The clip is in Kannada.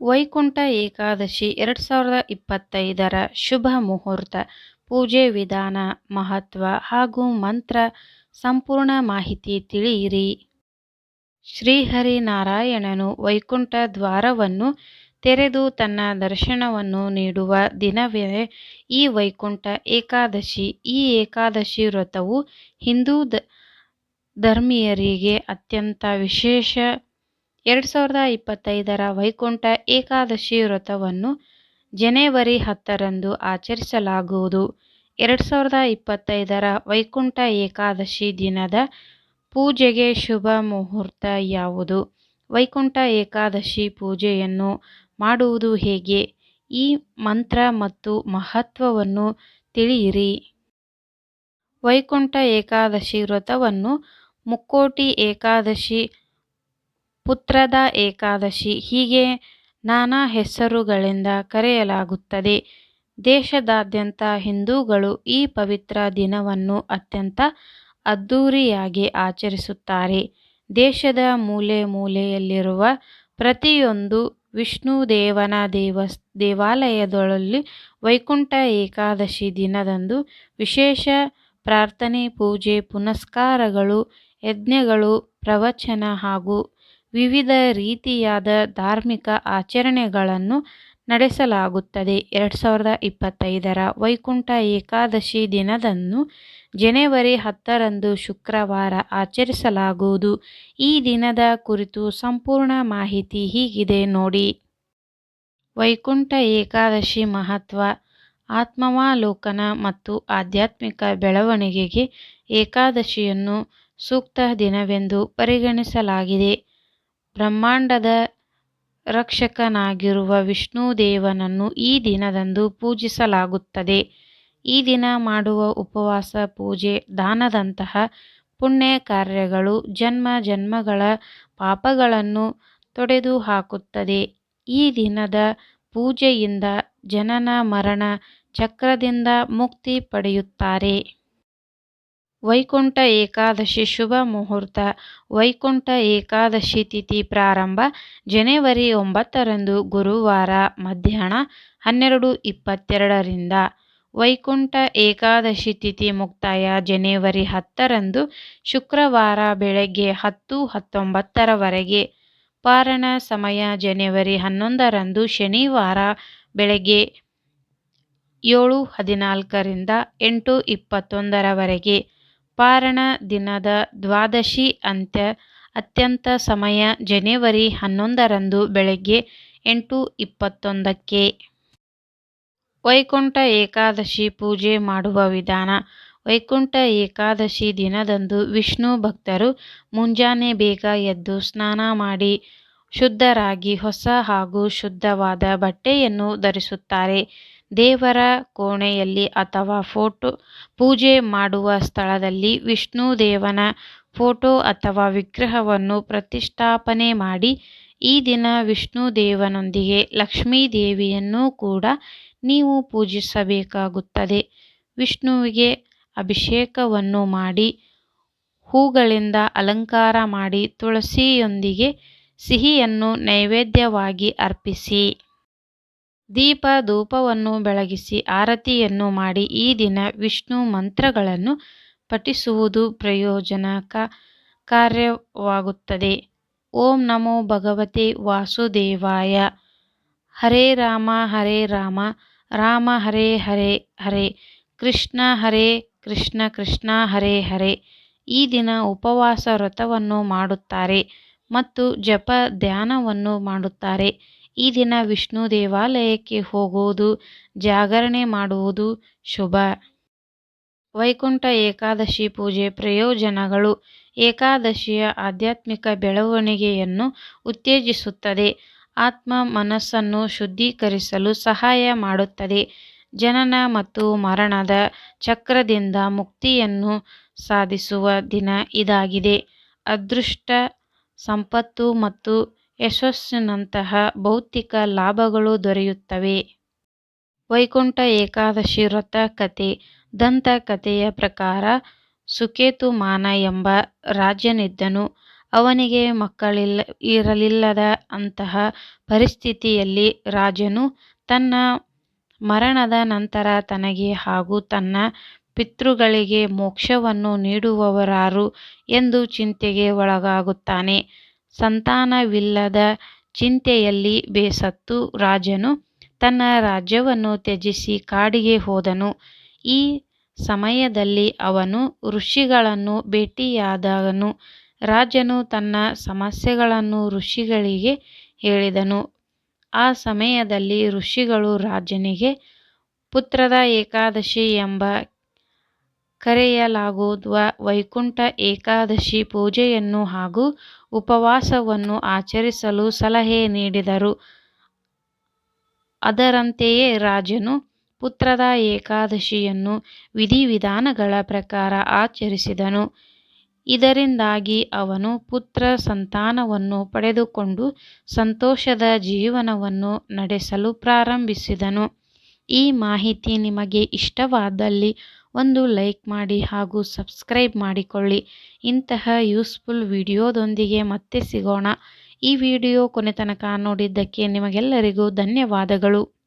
ವೈಕುಂಠ ಏಕಾದಶಿ ಎರಡು ಸಾವಿರದ ಇಪ್ಪತ್ತೈದರ ಶುಭ ಮುಹೂರ್ತ, ಪೂಜೆ ವಿಧಾನ, ಮಹತ್ವ ಹಾಗೂ ಮಂತ್ರ ಸಂಪೂರ್ಣ ಮಾಹಿತಿ ತಿಳಿಯಿರಿ. ಶ್ರೀಹರಿನಾರಾಯಣನು ವೈಕುಂಠ ದ್ವಾರವನ್ನು ತೆರೆದು ತನ್ನ ದರ್ಶನವನ್ನು ನೀಡುವ ದಿನವೇ ಈ ವೈಕುಂಠ ಏಕಾದಶಿ. ಈ ಏಕಾದಶಿ ವ್ರತವು ಹಿಂದೂ ಧರ್ಮೀಯರಿಗೆ ಅತ್ಯಂತ ವಿಶೇಷ. ಎರಡು ಸಾವಿರದ ಇಪ್ಪತ್ತೈದರ ವೈಕುಂಠ ಏಕಾದಶಿ ವ್ರತವನ್ನು ಜನವರಿ ಹತ್ತರಂದು ಆಚರಿಸಲಾಗುವುದು. ಎರಡು ಸಾವಿರದ ಇಪ್ಪತ್ತೈದರ ವೈಕುಂಠ ಏಕಾದಶಿ ದಿನದ ಪೂಜೆಗೆ ಶುಭ ಮುಹೂರ್ತ ಯಾವುದು? ವೈಕುಂಠ ಏಕಾದಶಿ ಪೂಜೆಯನ್ನು ಮಾಡುವುದು ಹೇಗೆ? ಈ ಮಂತ್ರ ಮತ್ತು ಮಹತ್ವವನ್ನು ತಿಳಿಯಿರಿ. ವೈಕುಂಠ ಏಕಾದಶಿ ವ್ರತವನ್ನು ಮುಕ್ಕೋಟಿ ಏಕಾದಶಿ, ಪುತ್ರದ ಏಕಾದಶಿ ಹೀಗೆ ನಾನಾ ಹೆಸರುಗಳಿಂದ ಕರೆಯಲಾಗುತ್ತದೆ. ದೇಶದಾದ್ಯಂತ ಹಿಂದೂಗಳು ಈ ಪವಿತ್ರ ದಿನವನ್ನು ಅತ್ಯಂತ ಅದ್ಧೂರಿಯಾಗಿ ಆಚರಿಸುತ್ತಾರೆ. ದೇಶದ ಮೂಲೆ ಮೂಲೆಯಲ್ಲಿರುವ ಪ್ರತಿಯೊಂದು ವಿಷ್ಣು ದೇವನ ದೇವಸ್ ದೇವಾಲಯದೊಳಲ್ಲಿ ವೈಕುಂಠ ಏಕಾದಶಿ ದಿನದಂದು ವಿಶೇಷ ಪ್ರಾರ್ಥನೆ, ಪೂಜೆ ಪುನಸ್ಕಾರಗಳು, ಯಜ್ಞಗಳು, ಪ್ರವಚನ ಹಾಗೂ ವಿವಿಧ ರೀತಿಯಾದ ಧಾರ್ಮಿಕ ಆಚರಣೆಗಳನ್ನು ನಡೆಸಲಾಗುತ್ತದೆ. ಎರಡು ಸಾವಿರದ ಇಪ್ಪತ್ತೈದರ ವೈಕುಂಠ ಏಕಾದಶಿ ದಿನದಂದು ಜನವರಿ ಹತ್ತರಂದು ಶುಕ್ರವಾರ ಆಚರಿಸಲಾಗುವುದು. ಈ ದಿನದ ಕುರಿತು ಸಂಪೂರ್ಣ ಮಾಹಿತಿ ಹೀಗಿದೆ ನೋಡಿ. ವೈಕುಂಠ ಏಕಾದಶಿ ಮಹತ್ವ. ಆತ್ಮಾವಲೋಕನ ಮತ್ತು ಆಧ್ಯಾತ್ಮಿಕ ಬೆಳವಣಿಗೆಗೆ ಏಕಾದಶಿಯನ್ನು ಸೂಕ್ತ ದಿನವೆಂದು ಪರಿಗಣಿಸಲಾಗಿದೆ. ಬ್ರಹ್ಮಾಂಡದ ರಕ್ಷಕನಾಗಿರುವ ವಿಷ್ಣುದೇವನನ್ನು ಈ ದಿನದಂದು ಪೂಜಿಸಲಾಗುತ್ತದೆ. ಈ ದಿನ ಮಾಡುವ ಉಪವಾಸ, ಪೂಜೆ, ದಾನದಂತಹ ಪುಣ್ಯ ಕಾರ್ಯಗಳು ಜನ್ಮ ಜನ್ಮಗಳ ಪಾಪಗಳನ್ನು ತೊಡೆದು ಹಾಕುತ್ತದೆ ಈ ದಿನದ ಪೂಜೆಯಿಂದ ಜನನ ಮರಣ ಚಕ್ರದಿಂದ ಮುಕ್ತಿ ಪಡೆಯುತ್ತಾರೆ. ವೈಕುಂಠ ಏಕಾದಶಿ ಶುಭ ಮುಹೂರ್ತ. ವೈಕುಂಠ ಏಕಾದಶಿ ತಿಥಿ ಪ್ರಾರಂಭ, ಜನವರಿ ಒಂಬತ್ತರಂದು ಗುರುವಾರ ಮಧ್ಯಾಹ್ನ ಹನ್ನೆರಡು ಇಪ್ಪತ್ತೆರಡರಿಂದ. ವೈಕುಂಠ ಏಕಾದಶಿ ತಿಥಿ ಮುಕ್ತಾಯ ಜನವರಿ ಹತ್ತರಂದು ಶುಕ್ರವಾರ ಬೆಳಗ್ಗೆ ಹತ್ತು ಹತ್ತೊಂಬತ್ತರವರೆಗೆ. ಪಾರಣ ಸಮಯ ಜನವರಿ ಹನ್ನೊಂದರಂದು ಶನಿವಾರ ಬೆಳಗ್ಗೆ ಏಳು ಹದಿನಾಲ್ಕರಿಂದ ಎಂಟು ಇಪ್ಪತ್ತೊಂದರವರೆಗೆ. ಪಾರಣ ದಿನದ ದ್ವಾದಶಿ ಅಂತ್ಯ, ಅತ್ಯಂತ ಸಮಯ ಜನವರಿ ಹನ್ನೊಂದರಂದು ಬೆಳಗ್ಗೆ ಎಂಟು ಇಪ್ಪತ್ತೊಂದಕ್ಕೆ. ವೈಕುಂಠ ಏಕಾದಶಿ ಪೂಜೆ ಮಾಡುವ ವಿಧಾನ. ವೈಕುಂಠ ಏಕಾದಶಿ ದಿನದಂದು ವಿಷ್ಣು ಭಕ್ತರು ಮುಂಜಾನೆ ಬೇಗ ಎದ್ದು ಸ್ನಾನ ಮಾಡಿ ಶುದ್ಧರಾಗಿ ಹೊಸ ಹಾಗೂ ಶುದ್ಧವಾದ ಬಟ್ಟೆಯನ್ನು ಧರಿಸುತ್ತಾರೆ. ದೇವರ ಕೋಣೆಯಲ್ಲಿ ಅಥವಾ ಫೋಟೋ ಪೂಜೆ ಮಾಡುವ ಸ್ಥಳದಲ್ಲಿ ವಿಷ್ಣು ದೇವನ ಫೋಟೋ ಅಥವಾ ವಿಗ್ರಹವನ್ನು ಪ್ರತಿಷ್ಠಾಪನೆ ಮಾಡಿ. ಈ ದಿನ ವಿಷ್ಣು ದೇವನೊಂದಿಗೆ ಲಕ್ಷ್ಮೀ ದೇವಿಯನ್ನು ಕೂಡ ನೀವು ಪೂಜಿಸಬೇಕಾಗುತ್ತದೆ. ವಿಷ್ಣುವಿಗೆ ಅಭಿಷೇಕವನ್ನು ಮಾಡಿ, ಹೂಗಳಿಂದ ಅಲಂಕಾರ ಮಾಡಿ, ತುಳಸಿಯೊಂದಿಗೆ ಸಿಹಿಯನ್ನು ನೈವೇದ್ಯವಾಗಿ ಅರ್ಪಿಸಿ. ದೀಪ ಧೂಪವನ್ನು ಬೆಳಗಿಸಿ ಆರತಿಯನ್ನು ಮಾಡಿ. ಈ ದಿನ ವಿಷ್ಣು ಮಂತ್ರಗಳನ್ನು ಪಠಿಸುವುದು ಪ್ರಯೋಜನಕಾರಿಯಾಗುತ್ತದೆ. ಓಂ ನಮೋ ಭಗವತೆ ವಾಸುದೇವಾಯ. ಹರೇ ರಾಮ ಹರೇ ರಾಮ ರಾಮ ಹರೇ ಹರೇ ಹರೇ, ಕೃಷ್ಣ ಹರೇ ಕೃಷ್ಣ ಕೃಷ್ಣ ಹರೇ ಹರೇ. ಈ ದಿನ ಉಪವಾಸ ವ್ರತವನ್ನು ಮಾಡುತ್ತಾರೆ ಮತ್ತು ಜಪ ಧ್ಯಾನವನ್ನು ಮಾಡುತ್ತಾರೆ. ಈ ದಿನ ವಿಷ್ಣು ದೇವಾಲಯಕ್ಕೆ ಹೋಗುವುದು, ಜಾಗರಣೆ ಮಾಡುವುದು ಶುಭ. ವೈಕುಂಠ ಏಕಾದಶಿ ಪೂಜೆ ಪ್ರಯೋಜನಗಳು. ಏಕಾದಶಿಯ ಆಧ್ಯಾತ್ಮಿಕ ಬೆಳವಣಿಗೆಯನ್ನು ಉತ್ತೇಜಿಸುತ್ತದೆ. ಆತ್ಮ ಮನಸ್ಸನ್ನು ಶುದ್ಧೀಕರಿಸಲು ಸಹಾಯ ಮಾಡುತ್ತದೆ. ಜನನ ಮತ್ತು ಮರಣದ ಚಕ್ರದಿಂದ ಮುಕ್ತಿಯನ್ನು ಸಾಧಿಸುವ ದಿನ ಇದಾಗಿದೆ. ಅದೃಷ್ಟ, ಸಂಪತ್ತು ಮತ್ತು ಯಶಸ್ಸಿನಂತಹ ಭೌತಿಕ ಲಾಭಗಳು ದೊರೆಯುತ್ತವೆ. ವೈಕುಂಠ ಏಕಾದಶಿ ವ್ರತ ಕಥೆ. ದಂತಕಥೆಯ ಪ್ರಕಾರ ಸುಕೇತುಮಾನ ಎಂಬ ರಾಜನಿದ್ದನು. ಅವನಿಗೆ ಮಕ್ಕಳಿಲ್ಲ ಇರಲಿಲ್ಲದ ಅಂತಹ ಪರಿಸ್ಥಿತಿಯಲ್ಲಿ ರಾಜನು ತನ್ನ ಮರಣದ ನಂತರ ತನಗೆ ಹಾಗೂ ತನ್ನ ಪಿತೃಗಳಿಗೆ ಮೋಕ್ಷವನ್ನು ನೀಡುವವರಾರು ಎಂದು ಚಿಂತೆಗೆ ಒಳಗಾಗುತ್ತಾನೆ. ಸಂತಾನವಿಲ್ಲದ ಚಿಂತೆಯಲ್ಲಿ ಬೇಸತ್ತು ರಾಜನು ತನ್ನ ರಾಜ್ಯವನ್ನು ತ್ಯಜಿಸಿ ಕಾಡಿಗೆ ಹೋದನು. ಈ ಸಮಯದಲ್ಲಿ ಅವನು ಋಷಿಗಳನ್ನು ಭೇಟಿಯಾದನು. ರಾಜನು ತನ್ನ ಸಮಸ್ಯೆಗಳನ್ನು ಋಷಿಗಳಿಗೆ ಹೇಳಿದನು. ಆ ಸಮಯದಲ್ಲಿ ಋಷಿಗಳು ರಾಜನಿಗೆ, ಪುತ್ರದ ಏಕಾದಶಿ ಎಂಬ ಕರೆಯಲಾಗುವ ವೈಕುಂಠ ಏಕಾದಶಿ ಪೂಜೆಯನ್ನು ಹಾಗೂ ಉಪವಾಸವನ್ನು ಆಚರಿಸಲು ಸಲಹೆ ನೀಡಿದರು. ಅದರಂತೆಯೇ ರಾಜನು ಪುತ್ರದ ಏಕಾದಶಿಯನ್ನು ವಿಧಿವಿಧಾನಗಳ ಪ್ರಕಾರ ಆಚರಿಸಿದನು. ಇದರಿಂದಾಗಿ ಅವನು ಪುತ್ರ ಸಂತಾನವನ್ನು ಪಡೆದುಕೊಂಡು ಸಂತೋಷದ ಜೀವನವನ್ನು ನಡೆಸಲು ಪ್ರಾರಂಭಿಸಿದನು. ಈ ಮಾಹಿತಿ ನಿಮಗೆ ಇಷ್ಟವಾದಲ್ಲಿ ಒಂದು ಲೈಕ್ ಮಾಡಿ ಹಾಗೂ ಸಬ್ಸ್ಕ್ರೈಬ್ ಮಾಡಿಕೊಳ್ಳಿ. ಇಂತಹ ಯೂಸ್ಫುಲ್ ವಿಡಿಯೋದೊಂದಿಗೆ ಮತ್ತೆ ಸಿಗೋಣ. ಈ ವಿಡಿಯೋ ಕೊನೆತನಕ ನೋಡಿದ್ದಕ್ಕೆ ನಿಮಗೆಲ್ಲರಿಗೂ ಧನ್ಯವಾದಗಳು.